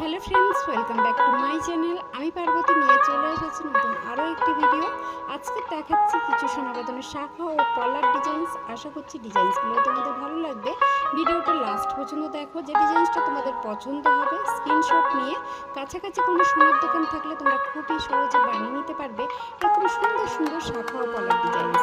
Hello friends welcome back to my channel আমি পার্বতী নিয়ে চলে এসেছি নতুন আরও একটি ভিডিও আজকে দেখাচ্ছি কিছু সোনাবেদনের শাখা ও কলার ডিজাইনস আশা করছি ডিজাইনসগুলো তোমাদের ভালো লাগবে। ভিডিওটা লাস্ট পর্যন্ত দেখো। যে ডিজাইনসটা তোমাদের পছন্দ হবে স্ক্রিনশট নিয়ে। কাছাকাছি কোনো সোনার দোকান থাকলে তোমরা খুবই সহজে বানিয়ে নিতে পারবে। এরকম সুন্দর সুন্দর শাখা ও কলার ডিজাইন